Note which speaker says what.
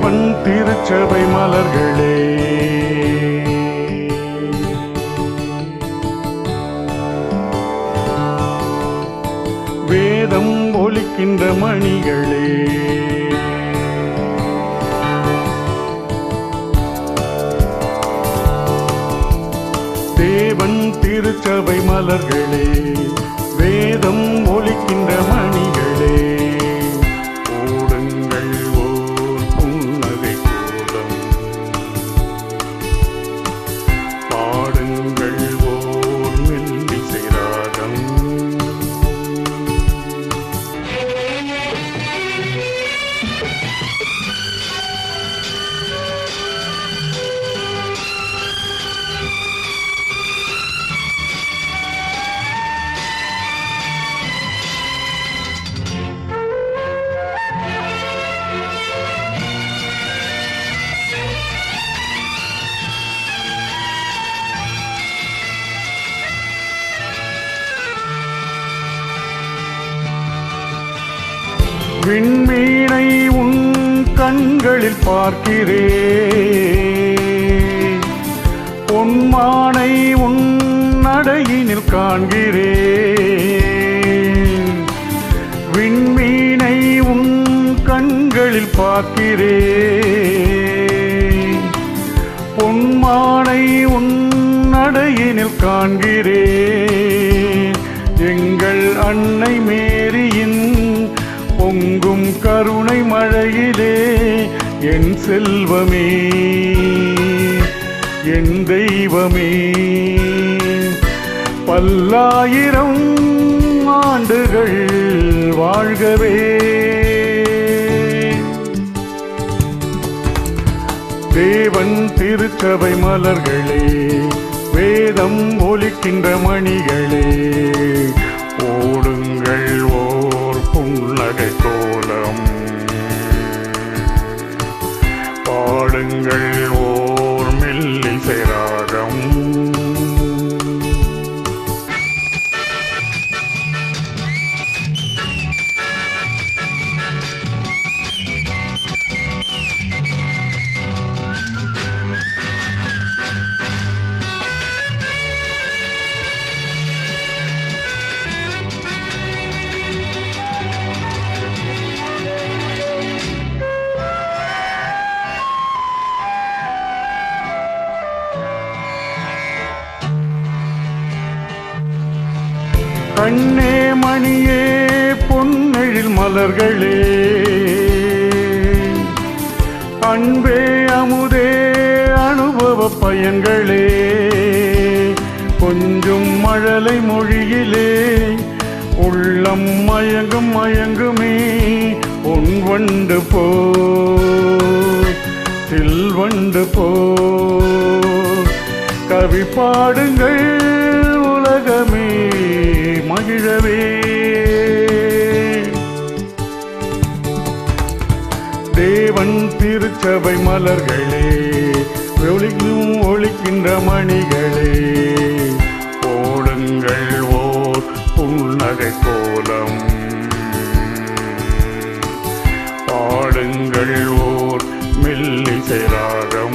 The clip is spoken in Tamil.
Speaker 1: தேவன் திருச்சபை மலர்களே. வேதம் ஒலிக்கின்ற மணிகளே. தேவன் திருச்சபை மலர்களே வேதம் ஒலிக்க விண்மீனை உன் கண்களில் பார்க்கிறேன். பொன்மானை உன் நடையினில் காண்கிறேன். விண்மீனை உன் கண்களில் பார்க்கிறேன். பொன்மானை உன் நடையினில் காண்கிறேன். எங்கள் அன்னை மே பொங்கும் கருணை மழையிலே என் செல்வமே என் தெய்வமே. பல்லாயிரம் ஆண்டுகள் வாழ்கவே. தேவன் திருச்சபை மலர்களே வேதம் ஒலிக்கின்ற மணிகளே. பாடுங்கள் ஓர் கண்ணே மணியே பொன்னெழில் மலர்களே. அன்பே அமுதே அனுபவ பயன்களே. கொஞ்சம் மழலை மொழியிலே உள்ளம் மயங்கும் மயங்குமே உன் வண்டு போ. செல்வண்டு போ. கவி பாடுங்கள் உலகமே. மகிழவே. தேவன் திருச்சபை மலர்களே ஒளிக்கும் ஒழிக்கின்ற மணிகளே போடுங்கள் ஓர் புன்னகை கோலம். பாடுங்கள் ஓர் மெல்லிசை ராகம்.